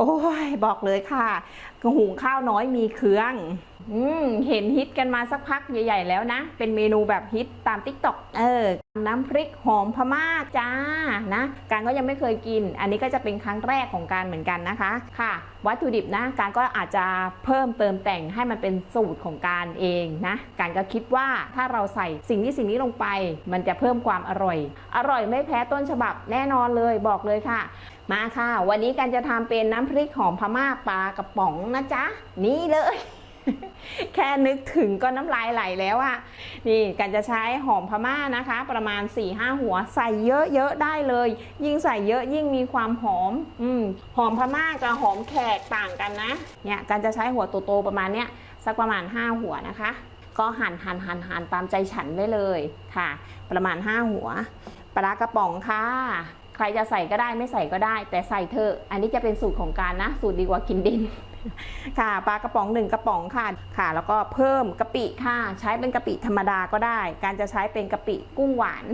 โอ้ยบอกเลยค่ะหุงข้าวน้อยมีเครื่อง อืมเห็นฮิตกันมาสักพักใหญ่ ๆ แล้วนะ เป็นเมนูแบบฮิตตามติ๊กต็อกเออ น้ำพริกหอมพม่าจ้านะการก็ยังไม่เคยกิน อันนี้ก็จะเป็นครั้งแรกของการเหมือนกันนะคะ ค่ะ วัตถุดิบนะการก็อาจจะเพิ่มเติมแต่งให้มันเป็นสูตรของการเองนะการก็คิดว่าถ้าเราใส่สิ่งที่สิ่งนี้ลงไป มันจะเพิ่มความอร่อย อร่อยไม่แพ้ต้นฉบับแน่นอนเลยบอกเลยค่ะมาค่ะ วันนี้การจะทำเป็นน้ำพริกหอมพม่าปลากระป๋องนะจ๊ะนี่เลย แค่นึกถึงก็น้ำลายไหลแล้วอะนี่การจะใช้หอมพม่านะคะ ประมาณ 4-5 หัวใส่เยอะๆได้เลย ยิ่งใส่เยอะยิ่งมีความหอมอืมหอมพม่ากับหอมแขกต่างกันนะเนี่ยการจะใช้หัวโตๆประมาณเนี้ยสักประมาณ 5 หัวนะคะ ก็หั่นหั่นหั่นหั่นตามใจฉันได้เลยค่ะ ประมาณ 5 หัวปลากระป๋องค่ะใครจะใส่ก็ได้ไม่ใส่ก็ได้ แต่ใส่เถอะอันนี้จะเป็นสูตรของการนะ สูตรดีกว่ากินดิน ค่ะปลากระป๋องหนึ่งกระป๋องค่ะค่ะ แล้วก็เพิ่มกะปิค่ะ ใช้เป็นกะปิธรรมดาก็ได้ การจะใช้เป็นกะปิกุ้งหวาน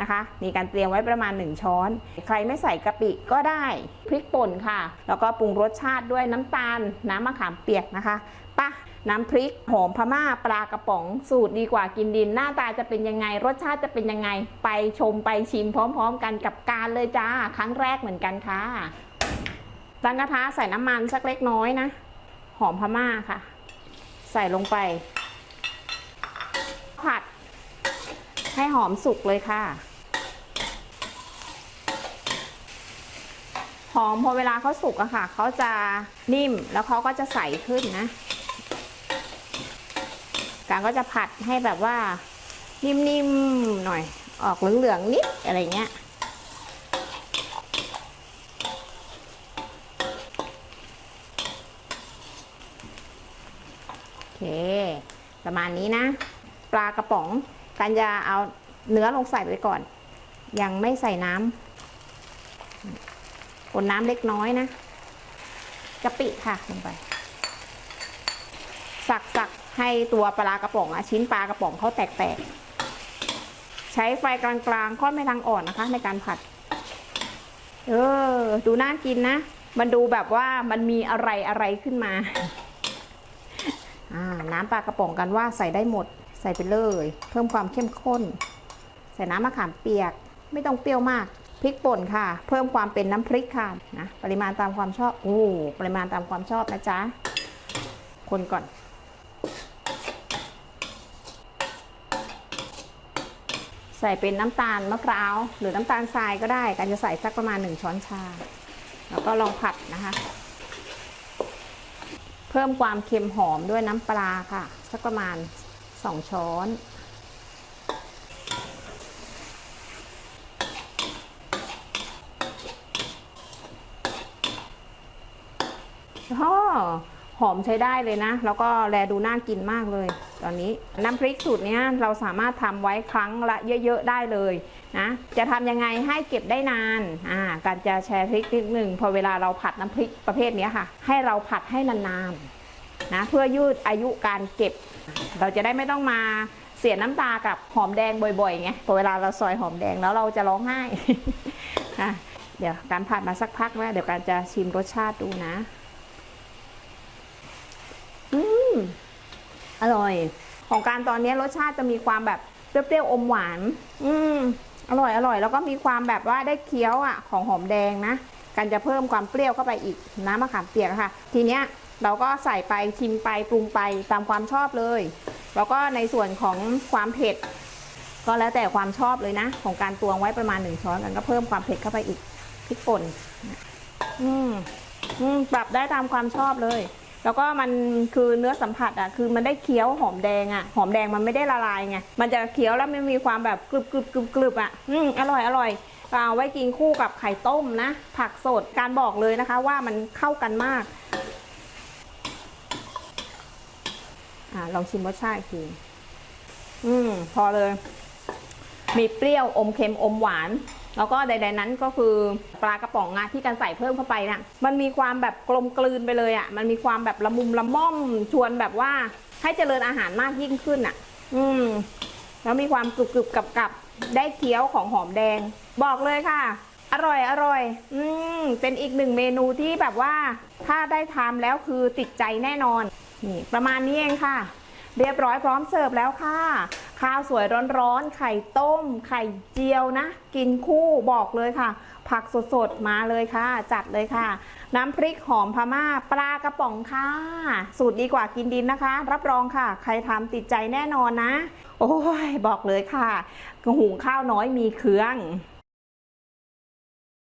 นะคะมีการเตรียมไว้ประมาณ 1 ช้อน ใครไม่ใส่กะปิก็ได้พริกป่นค่ะ แล้วก็ปรุงรสชาติด้วยน้ำตาล น้ำมะขามเปียกนะคะปะน้ำพริกหอมพม่าปลากระป๋องสูตรดีกว่ากินดิน หน้าตาจะเป็นยังไง รสชาติจะเป็นยังไง ไปชมไปชิมพร้อม ๆ กันกับการเลยจ้า ครั้งแรกเหมือนกันค่ะ ตั้งกระทะใส่น้ำมันสักเล็กน้อยนะ หอมพม่าค่ะ ใส่ลงไป ผัด ให้หอมสุกเลยค่ะ หอมพอเวลาเขาสุกอะค่ะเขาจะนิ่มแล้วเขาก็จะใสขึ้นนะการก็จะผัดให้แบบว่านิ่มๆหน่อยออกเหลืองๆนิดอะไรเงี้ย เค ประมาณนี้นะ ปลากระป๋องกันจะเอาเนื้อลงใส่ไปก่อน ยังไม่ใส่น้ำคนน้ำเล็กน้อยนะกะปิค่ะลงไป สักสักให้ตัวปลากระป๋องอะชิ้นปลากระป๋องเขาแตกๆใช้ไฟกลางๆค่อนไปทางอ่อนนะคะ ในการผัด เออ ดูน่ากินนะ มันดูแบบว่ามันมีอะไรอะไรขึ้นมา น้ำปลากระป๋องกันว่าใส่ได้หมดใส่ไปเลย เพิ่มความเข้มข้น ใส่น้ำมะขามเปียก ไม่ต้องเปรี้ยวมากพริกป่นค่ะ เพิ่มความเป็นน้ำพริกค่ะนะปริมาณตามความชอบโอ้ปริมาณตามความชอบนะจ๊ะคนก่อนใส่เป็นน้ำตาลมะพร้าวหรือน้ำตาลทรายก็ได้การจะใส่สักประมาณ 1 ช้อนชา แล้วก็ลองผัดนะคะ พิ่มความเค็มหอมด้วยน้ำปลาค่ะ สักประมาณ 2 ช้อน อ๋อ หอมใช้ได้เลยนะ แล้วก็แลดูน่ากินมากเลย ตอนนี้น้ำพริกสูตรนี้เราสามารถทำไว้ครั้งละเยอะๆได้เลยนะจะทำยังไงให้เก็บได้นานอ่าการจะแชร์ทริคนิดหนึ่งพอเวลาเราผัดน้ำพริกประเภทนี้ค่ะ ให้เราผัดให้นานๆนะเพื่อยืดอายุการเก็บ เราจะได้ไม่ต้องมาเสียน้ำตากับหอมแดงบ่อยๆไงพอเวลาเราซอยหอมแดงแล้วเราจะร้องไห้เดี๋ยวการผัดมาสักพักแล้วเดี๋ยวการจะชิมรสชาติดูนะ อืม อร่อย ของการตอนนี้รสชาติจะมีความแบบเปรี้ยวๆอมหวาน อืมอร่อยอร่อย แล้วก็มีความแบบว่าได้เคี้ยวอะของหอมแดงนะการจะเพิ่มความเปรี้ยวเข้าไปอีกน้ำมะขามเปียกค่ะ ทีเนี้ยเราก็ใส่ไปชิมไปปรุงไปตามความชอบเลย แล้วก็ในส่วนของความเผ็ด ก็แล้วแต่ความชอบเลยนะ ของการตวงไว้ประมาณหนึ่งช้อนกันก็เพิ่มความเผ็ดเข้าไปอีกพริกป่น อืมอืมปรับได้ตามความชอบเลย แล้วก็มันคือเนื้อสัมผัสอะคือมันได้เคี้ยวหอมแดงอะหอมแดงมันไม่ได้ละลายไงมันจะเคี้ยวแล้วมันมีความแบบกรึบกรึบกรึบกรึบอะอืมอร่อยอร่อยเอาไว้กินคู่กับไข่ต้มนะ ผักสดการบอกเลยนะคะว่ามันเข้ากันมากอ่าลองชิมรสชาติอีกทีอืมพอเลย มีเปรี้ยวอมเค็มอมหวาน แล้วก็ใดๆนั้นก็คือปลากระป๋องอะที่กันใส่เพิ่มเข้าไปน่ะมันมีความแบบกลมกลืนไปเลยอะมันมีความแบบละมุมละม่อมชวนแบบว่าให้เจริญอาหารมากยิ่งขึ้นอะอืม แล้วมีความกรุบกรุบกับกับได้เคี้ยวของหอมแดง บอกเลยค่ะ อร่อยอร่อย อืมเป็นอีกหนึ่งเมนูที่แบบว่า ถ้าได้ทำแล้วคือติดใจแน่นอน นี่ประมาณนี้เองค่ะ เรียบร้อยพร้อมเสิร์ฟแล้วค่ะ ข้าวสวยร้อนๆ ไข่ต้ม ไข่เจียวนะ กินคู่บอกเลยค่ะ ผักสดๆ มาเลยค่ะ จัดเลยค่ะ น้ำพริกหอมพม่า ปลากระป๋องค่ะ สูตรดีกว่ากินดินนะคะ รับรองค่ะ ใครทำติดใจแน่นอนนะ โอ้ย บอกเลยค่ะ หุงข้าวน้อยมีเครื่อง